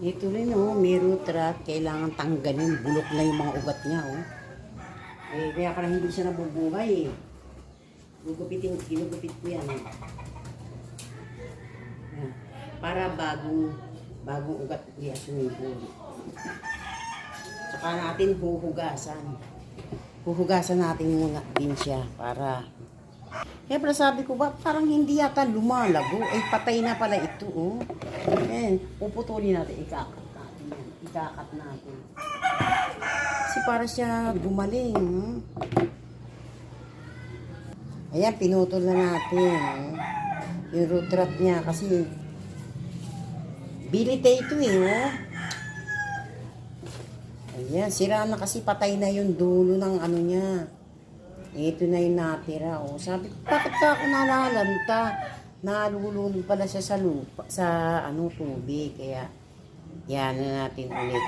Ito rin oh, may root rot. Kailangan tanggalin. Bulok na yung mga ugat niya oh. Eh, kaya pala hindi siya nabubuhay eh. Gugupitin, ginugupit ko yan. eh. Para bagong, bagong ugat niya sumibol. Saka natin huhugasan. Huhugasan natin muna din siya para pala sabi ko, ba, parang hindi yata lumalago. Ay, patay na pala ito, oh. Ayan, puputulin natin, ikakat natin yan. Ikakat natin. Kasi para siya gumaling. hmm. Ayan, pinutol na natin. oh. Yung root rot niya kasi bilite ito eh, oh. Ayan, sira na kasi patay na yung dulo ng ano niya. Ito na yung natira, oh. Sabi ko, bakit ka ako nalalanta? Nalulunod pala siya sa lupa, sa ano, tubig. Kaya, yan na natin ulit.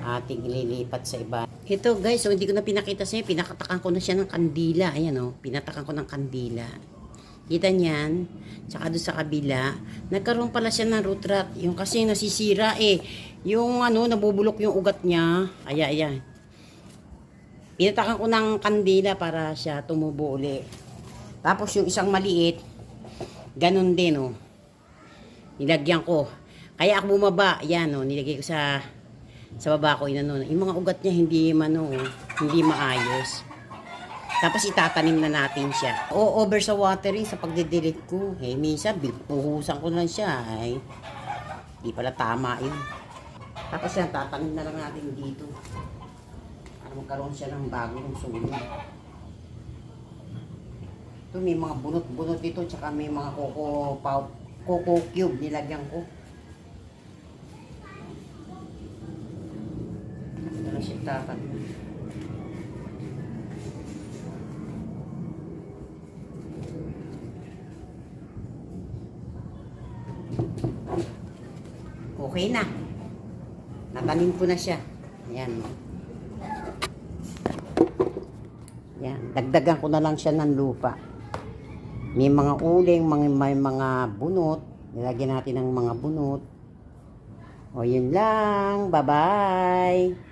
Ating ililipat sa iba. Ito guys, so hindi ko na pinakita sa'yo. Pinakatakan ko na siya ng kandila. Ayan oh, pinatakan ko ng kandila. Kita niyan, tsaka doon sa kabila, nagkaroon pala siya ng root rot. Yung kasi nasisira eh. Yung ano, nabubulok yung ugat niya. Aya, ayan. Pinatakan ko ng kandila para siya tumubo uli. Tapos yung isang maliit, ganun din oh. Nilagyan ko. Kaya ako bumaba, yan oh, nilagay ko sa sa baba ko inano. Yung mga ugat niya hindi mano, oh, hindi maayos. Tapos itatanim na natin siya. O over sa watering sa pagdidilig ko. Eh, minsan puhusan ko lang siya. Ay, di pala tama yun. Tapos yan, tatanim na lang natin dito. Magkaroon siya ng bagong sulong. Ito may mga bunot-bunot dito, tsaka may mga coco, pow, coco cube nilagyan ko. Ito na siya tatanim. Okay na. Natanim ko na siya. Ayan. Yan. Dagdagan ko na lang siya ng lupa. May mga uling, mga, may mga bunot. Nilagyan natin ng mga bunot. O yun lang. Bye-bye.